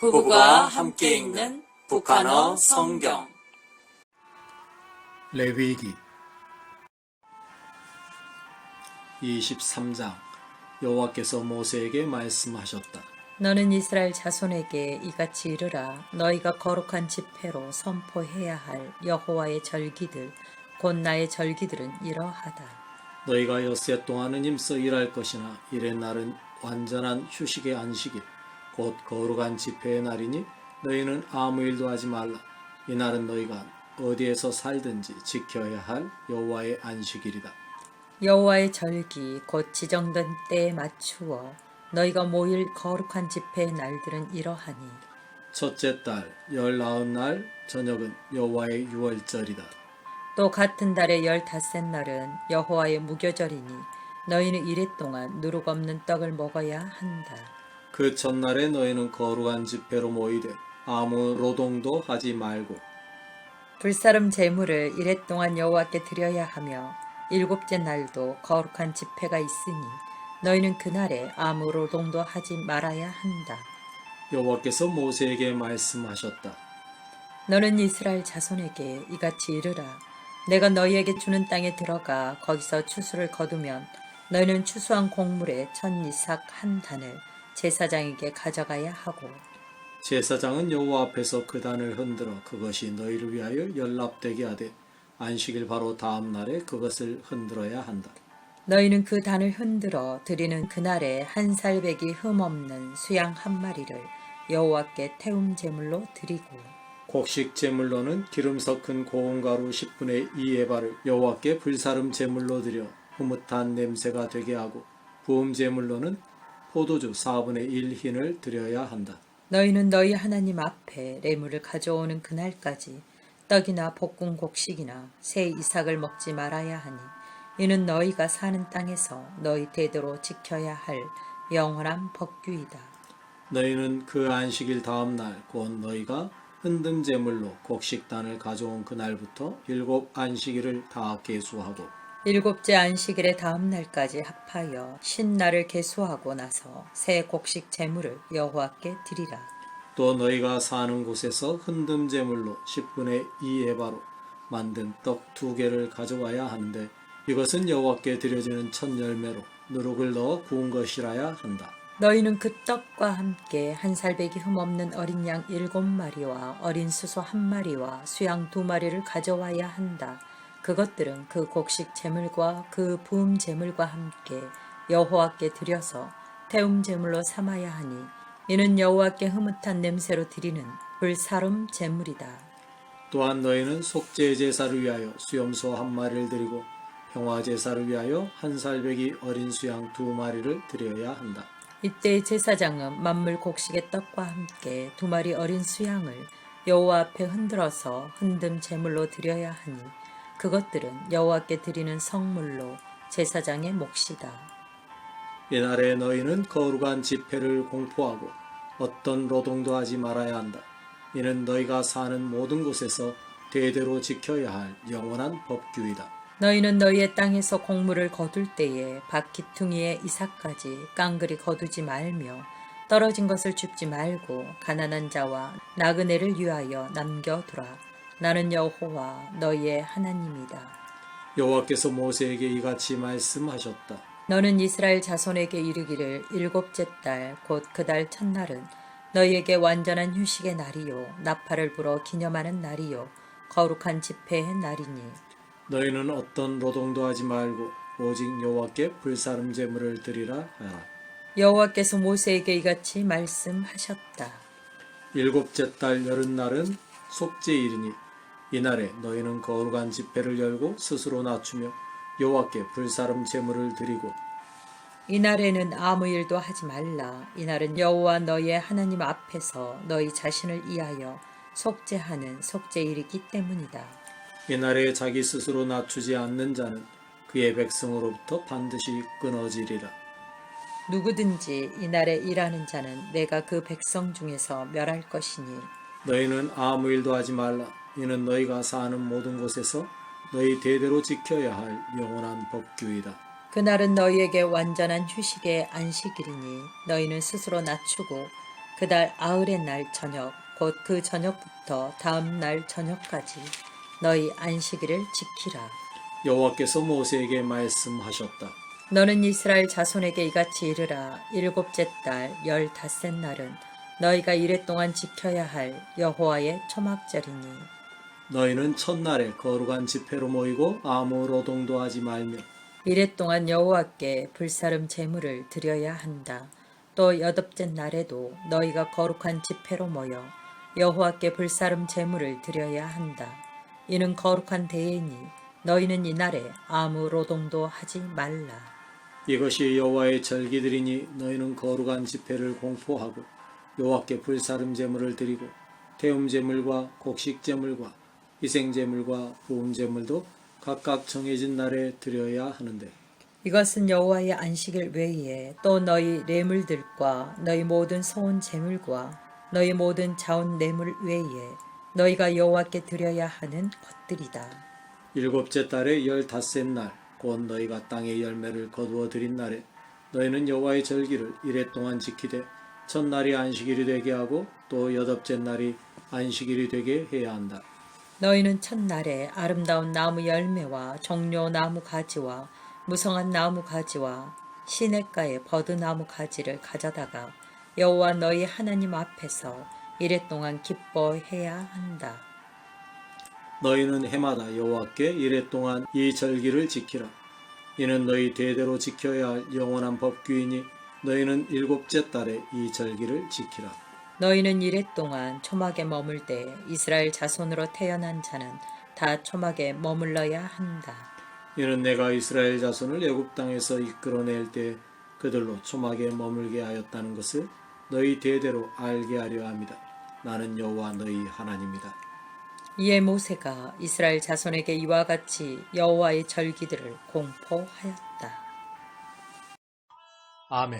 부부가 함께 읽는 북한어 성경. 레위기 23장 여호와께서 모세에게 말씀하셨다. 너는 이스라엘 자손에게 이같이 이르라 너희가 거룩한 집회로 선포해야 할 여호와의 절기들 곧 나의 절기들은 이러하다 너희가 엿새 동안은 힘써 일할 것이나 일의 날은 완전한 휴식의 안식일 곧 거룩한 집회의 날이니 너희는 아무 일도 하지 말라. 이 날은 너희가 어디에서 살든지 지켜야 할 여호와의 안식일이다. 여호와의 절기 곧 지정된 때에 맞추어 너희가 모일 거룩한 집회의 날들은 이러하니 첫째 달 열아홉 날 저녁은 여호와의 유월절이다. 또 같은 달의 열닷째 날은 여호와의 무교절이니 너희는 이래 동안 누룩 없는 떡을 먹어야 한다 그 첫날에 너희는 거룩한 집회로 모이되 아무 노동도 하지 말고 불사름 제물을 이래 동안 여호와께 드려야 하며 일곱째 날도 거룩한 집회가 있으니 너희는 그날에 아무 노동도 하지 말아야 한다. 여호와께서 모세에게 말씀하셨다. 너는 이스라엘 자손에게 이같이 이르라. 내가 너희에게 주는 땅에 들어가 거기서 추수를 거두면 너희는 추수한 곡물의 천 이삭 한 단을 제사장에게 가져가야 하고 제사장은 여호와 앞에서 그 단을 흔들어 그것이 너희를 위하여 연납되게 하되 안식일 바로 다음 날에 그것을 흔들어야 한다. 너희는 그 단을 흔들어 드리는 그날에 한 살배기 흠없는 수양 한 마리를 여호와께 태움 제물로 드리고 곡식 제물로는 기름 섞은 고운 가루 10분의 2에바를 여호와께 불사름 제물로 드려 흐뭇한 냄새가 되게 하고 부음 제물로는 포도주 4분의 1 흰을 드려야 한다. 너희는 너희 하나님 앞에 레물을 가져오는 그날까지 떡이나 볶은 곡식이나 새 이삭을 먹지 말아야 하니 이는 너희가 사는 땅에서 너희 대대로 지켜야 할 영원한 법규이다. 너희는 그 안식일 다음 날 곧 너희가 흔듦 제물로 곡식단을 가져온 그날부터 일곱 안식일을 다 계수하고 일곱째 안식일의 다음 날까지 합하여 신날을 계수하고 나서 새 곡식 제물을 여호와께 드리라. 또 너희가 사는 곳에서 흔듦 제물로 10분의 2 에바로 만든 떡 두 개를 가져와야 하는데 이것은 여호와께 드려지는 첫 열매로 누룩을 넣어 구운 것이라야 한다. 너희는 그 떡과 함께 한 살배기 흠없는 어린 양 일곱 마리와 어린 수소 한 마리와 수양 두 마리를 가져와야 한다. 그것들은 그 곡식 제물과 그 부음 제물과 함께 여호와께 드려서 태움 제물로 삼아야 하니 이는 여호와께 흐뭇한 냄새로 드리는 불사름 제물이다. 또한 너희는 속죄 제사를 위하여 수염소 한 마리를 드리고 평화 제사를 위하여 한 살배기 어린 수양 두 마리를 드려야 한다. 이때 제사장은 만물 곡식의 떡과 함께 두 마리 어린 수양을 여호와 앞에 흔들어서 흔듦 제물로 드려야 하니 그것들은 여호와께 드리는 성물로 제사장의 몫이다. 이날에 너희는 거룩한 집회를 공포하고 어떤 노동도 하지 말아야 한다. 이는 너희가 사는 모든 곳에서 대대로 지켜야 할 영원한 법규이다. 너희는 너희의 땅에서 곡물을 거둘 때에 바퀴퉁이의 이삭까지 깡그리 거두지 말며 떨어진 것을 줍지 말고 가난한 자와 나그네를 위하여 남겨두라. 나는 여호와 너희의 하나님이다. 여호와께서 모세에게 이같이 말씀하셨다. 너는 이스라엘 자손에게 이르기를 일곱째 달 곧 그 달 첫날은 너희에게 완전한 휴식의 날이요 나팔을 불어 기념하는 날이요 거룩한 집회의 날이니 너희는 어떤 노동도 하지 말고 오직 여호와께 불사름 제물을 드리라 하라. 여호와께서 모세에게 이같이 말씀하셨다. 일곱째 달 여름 날은 속죄일이니 이날에 너희는 거룩한 집회를 열고 스스로 낮추며 여호와께 불사름 제물을 드리고 이날에는 아무 일도 하지 말라. 이날은 여호와 너희의 하나님 앞에서 너희 자신을 위하여 속죄하는 속죄일이기 때문이다. 이날에 자기 스스로 낮추지 않는 자는 그의 백성으로부터 반드시 끊어지리라. 누구든지 이날에 일하는 자는 내가 그 백성 중에서 멸할 것이니 너희는 아무 일도 하지 말라. 이는 너희가 사는 모든 곳에서 너희 대대로 지켜야 할 영원한 법규이다. 그날은 너희에게 완전한 휴식의 안식일이니 너희는 스스로 낮추고 그달 아흘의 날 저녁 곧 그 저녁부터 다음 날 저녁까지 너희 안식일을 지키라. 여호와께서 모세에게 말씀하셨다. 너는 이스라엘 자손에게 이같이 이르라. 일곱째 달 열닷새 날은 너희가 이래 동안 지켜야 할 여호와의 초막절이니 너희는 첫날에 거룩한 집회로 모이고 아무 노동도 하지 말며 이래 동안 여호와께 불사름 제물을 드려야 한다. 또 여덟째 날에도 너희가 거룩한 집회로 모여 여호와께 불사름 제물을 드려야 한다. 이는 거룩한 대회니 너희는 이날에 아무 노동도 하지 말라. 이것이 여호와의 절기들이니 너희는 거룩한 집회를 공포하고 여호와께 불사름 제물을 드리고 태움 제물과 곡식 제물과 희생 제물과 부음 제물도 각각 정해진 날에 드려야 하는데 이것은 여호와의 안식일 외에 또 너희 레물들과 너희 모든 소원 제물과 너희 모든 자원 내물 외에 너희가 여호와께 드려야 하는 것들이다. 일곱째 달의 열닷새 날곧 너희가 땅의 열매를 거두어 드린 날에 너희는 여호와의 절기를 이래 동안 지키되 첫날이 안식일이 되게 하고 또 여덟째 날이 안식일이 되게 해야 한다. 너희는 첫날에 아름다운 나무 열매와 종려 나무 가지와 무성한 나무 가지와 시냇가의 버드나무 가지를 가져다가 여호와 너희 하나님 앞에서 이래 동안 기뻐해야 한다. 너희는 해마다 여호와께 이래 동안 이 절기를 지키라. 이는 너희 대대로 지켜야 할 영원한 법규이니 너희는 일곱째 달에 이 절기를 지키라. 너희는 이래 동안 초막에 머물 때 이스라엘 자손으로 태어난 자는 다 초막에 머물러야 한다. 이는 내가 이스라엘 자손을 애굽 땅에서 이끌어낼 때 그들로 초막에 머물게 하였다는 것을 너희 대대로 알게 하려 합니다. 나는 여호와 너희 하나님이다. 이에 모세가 이스라엘 자손에게 이와 같이 여호와의 절기들을 공포하였다. 아멘.